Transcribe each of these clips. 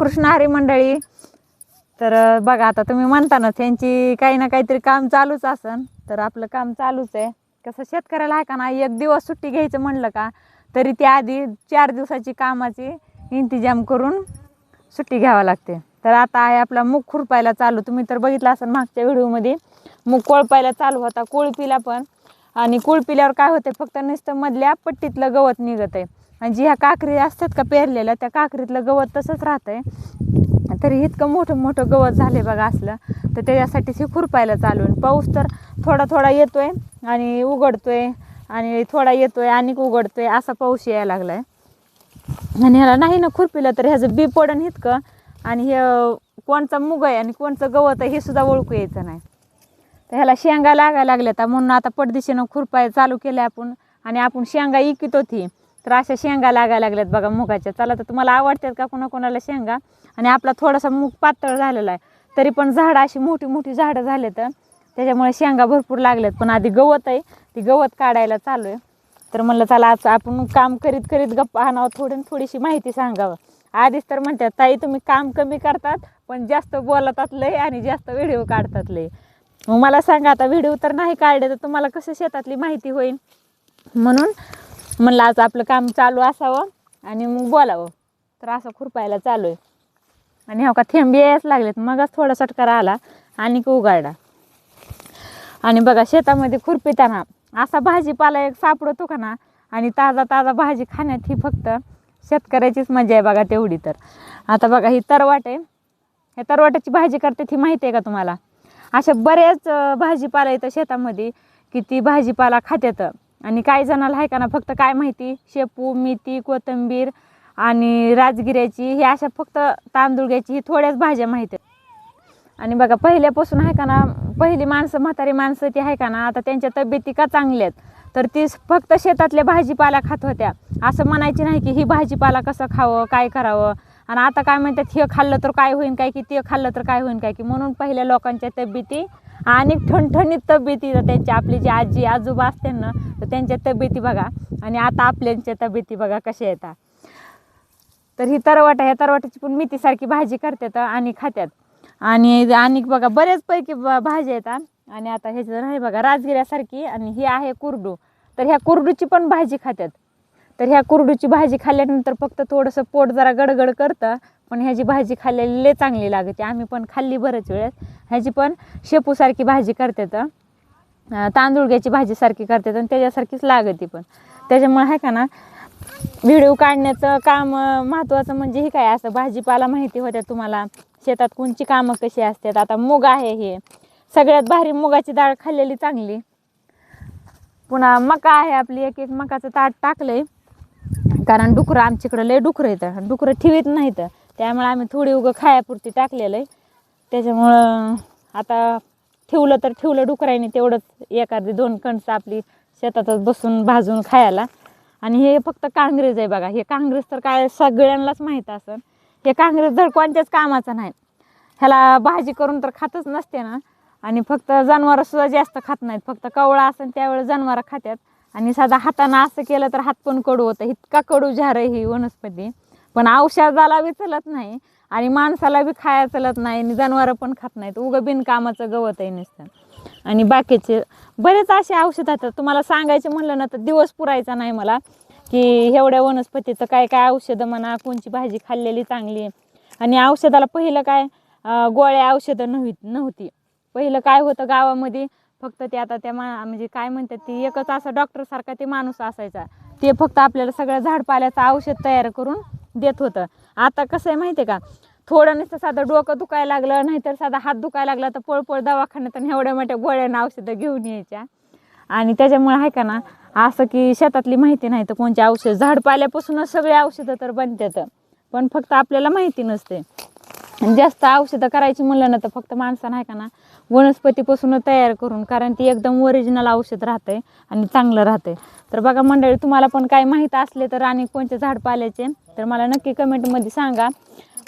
रामकृष्ण हरी मंडळी. तर बघा आता तुम्ही म्हणतानाच यांची काही ना काहीतरी काम चालूच असन. तर आपलं काम चालूच आहे. कसं शेतकऱ्याला आहे का ना एक दिवस सुट्टी घ्यायचं म्हणलं का तरी त्या आधी चार दिवसाची कामाची इंतजाम करून सुट्टी घ्यावं लागते. तर आता आहे आपला मूग खुरपायला चालू. तुम्ही तर बघितलं असेल मागच्या व्हिडिओमध्ये मूग कोळपायला चालू होता कोळपीला पण. आणि कोळपिल्यावर काय होते फक्त नुसतं मधल्या पट्टीतलं गवत निघत आहे आणि जी ह्या काकरी असतात का पेरलेल्या त्या काकरीतलं गवत तसंच राहतंय. तरी इतकं मोठं मोठं गवत झाले बघा असलं तर त्याच्यासाठीच हे खुरपायला चालू आहे पाऊस तर थोडा थोडा येतोय आणि उघडतोय आणि थोडा येतोय आणि उघडतोय असा पाऊस यायला लागलाय. आणि ह्याला नाही ना खुरपिलं तर ह्याचं बी पडन इतकं आणि हे कोणचा मुग आहे आणि कोणचं गवत आहे हे सुद्धा ओळखू यायचं नाही. तर ह्याला शेंगा लागायला लागल्या तर म्हणून आता पडदिशीनं खुरपाय चालू केलं आपण आणि आपण शेंगा इकित होती. तर अशा शेंगा लागायला लागल्यात बघा मुगाच्या. चला तर तुम्हाला आवडतात का कोणाकोणाला शेंगा? आणि आपला थोडासा मूग पातळ झालेला आहे. तरी पण झाडं अशी मोठी मोठी झाडं झाले तर त्याच्यामुळे शेंगा भरपूर लागल्यात. पण आधी गवत आहे. ती गवत काढायला चालू आहे. तर म्हणलं चला आज आपण काम करीत करीत गप्पा आणावं. थोडी थोडीशी माहिती सांगावं. आधीच तर म्हणतात ताई तुम्ही काम कमी करतात पण जास्त बोलतात लय आणि जास्त व्हिडिओ काढतात लय. मग मला सांगा आता व्हिडिओ तर नाही काढले तर तुम्हाला कसं शेतातली माहिती होईल? म्हणून म्हणलं आज आपलं काम चालू असावं आणि मग बोलावं. तर असं खुरपायला चालू आहे आणि हो का थेंब यायच लागलेत. मगच थोडा सटकारा आला आणि उगाडा आणि बघा शेतामध्ये खुरपिताना असा भाजीपाला एक सापडतो का ना आणि ताजा ताजा भाजी खाण्यात ही फक्त शेतकऱ्याचीच मजा आहे बघा तेवढी तर. आता बघा ही तरवाट आहे. ह्या तरवाटाची भाजी करते ती माहिती आहे का तुम्हाला? अशा बऱ्याच भाजीपाला येतं शेतामध्ये की ती भाजीपाला खात्यात. आणि काही जणाला आहे का ना फक्त काय माहिती शेपू मेथी कोथिंबीर आणि राजगिऱ्याची हे अशा फक्त तांदूळ घ्यायची ही थोड्याच भाज्या माहिती आहेत. आणि बघा पहिल्यापासून आहे का ना पहिली माणसं म्हातारी माणसं ती आहे का ना आता त्यांच्या तब्येती का चांगल्या आहेत तर ती फक्त शेतातल्या भाजीपाला खात होत्या. असं म्हणायची नाही की ही भाजीपाला कसं खावं काय करावं आणि आता काय म्हणतात हे खाल्लं तर काय होईन काय की ते खाल्लं तर काय होईन काय की म्हणून पहिल्या लोकांच्या तब्येती आणि ठणठणीत तब्येती त्यांची आपली जी आजी आजोबा असते ना तर त्यांच्या तब्येती बघा. आणि आता आपल्यांच्या तब्येती बघा कशा येतात. तर ही तरवाटा ह्या तरवाटाची पण मेथीसारखी भाजी करतात आणि खात्यात आणि आणि बघा बऱ्याचपैकी ब- भाज्या येतात. आणि आता ह्याचं आहे बघा राजगिऱ्यासारखी आणि ही आहे कुरडू. तर ह्या कुरडूची पण भाजी खात्यात तर ह्या कुरडूची भाजी खाल्ल्यानंतर फक्त थोडंसं पोट जरा गडगड करतं पण ह्याची भाजी खाल्लेली लय चांगली लागते. आम्ही पण खाल्ली बऱ्याच वेळेस. ह्याची पण शेपूसारखी भाजी करतात अं, तांदूळग्याची भाजीसारखी करतात आणि त्याच्यासारखीच लागते पण. त्याच्यामुळे आहे का ना व्हिडिओ काढण्याचं काम महत्त्वाचं म्हणजे हे काय असं भाजीपाला माहिती होत्या तुम्हाला? शेतात कोणची कामं कशी असतात? आता मूग आहे हे. सगळ्यात भारी मुगाची डाळ खाल्लेली चांगली. पुन्हा मका आहे आपली एक एक मकाचं ताट टाकलं आहे कारण डुकरं आमच्याकडं लय डुकरं येतं आणि डुकरं ठेवीत नाहीत. त्यामुळे आम्ही थोडी उगं खायापुरती टाकलेलं आहे. त्याच्यामुळं आता ठेवलं तर ठेवलं डुकरायने तेवढंच एखादी दोन कणसं आपली शेतातच बसून भाजून खायला. आणि हे फक्त काँग्रेस आहे बघा. हे काँग्रेस तर काय सगळ्यांनाच माहीत असेल हे काँग्रेस तर कोणत्याच कामाचं नाही. ह्याला भाजी करून तर खातच नसते ना. आणि फक्त जनावरंसुद्धा जास्त खात नाहीत. फक्त कवळा असेल त्यावेळेस जनावरं खात्यात. आणि साधा हातानं असं केलं तर हात पण कडू होतं. इतका कडू झार आहे ही वनस्पती. पण औषधाला बी चलत नाही आणि माणसाला बी खाया चलत नाही आणि जनावरं पण खात नाहीत. उगं बिनकामाचं गवत आहे नुसतं. आणि बाकीचे बरेच असे औषध आहेत. तुम्हाला सांगायचे म्हणलं ना तर दिवस पुरायचा नाही मला की एवढ्या वनस्पतीचं काय काय औषधं म्हणा कोणची भाजी खाल्लेली चांगली आणि औषधाला पहिलं काय गोळ्या औषधं नव्हती नव्हती. पहिलं काय होतं गावामध्ये फक्त ते आता त्या मा म्हणजे काय म्हणतात ती एकच असं डॉक्टरसारखा ते माणूस असायचा. ते फक्त आपल्याला सगळं झाडपाल्याचं औषध तयार करून देत होतं. आता कसं आहे माहिती आहे का? थोडं नसतं साधं डोकं दुखायला लागलं नाहीतर साधा हात दुखायला लागला तर पळपळ दवाखान्यात आणि एवढ्या मोठ्या गोळ्यानं औषधं घेऊन यायच्या. आणि त्याच्यामुळे आहे का ना असं की शेतातली माहिती नाही तर कोणते औषध? झाडपाल्यापासूनच सगळे औषधं तर बनतात पण फक्त आपल्याला माहिती नसते. जास्त औषधं करायची म्हणलं ना तर फक्त माणसं नाही का ना वनस्पतीपासून तयार करून कारण ती एकदम ओरिजिनल औषध राहते आणि चांगलं राहते तर बघा मंडळी तुम्हाला पण काय माहीत असले तर आणि कोणते झाड पाल्याचे तर मला नक्की कमेंटमध्ये सांगा.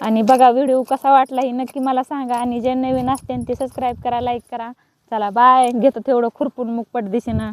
आणि बघा व्हिडिओ कसा वाटला हे नक्की मला सांगा. आणि जे नवीन असते ते सबस्क्राईब करा लाईक करा. चला बाय घेतो तेवढं खुरपून मग पट दिशेनं.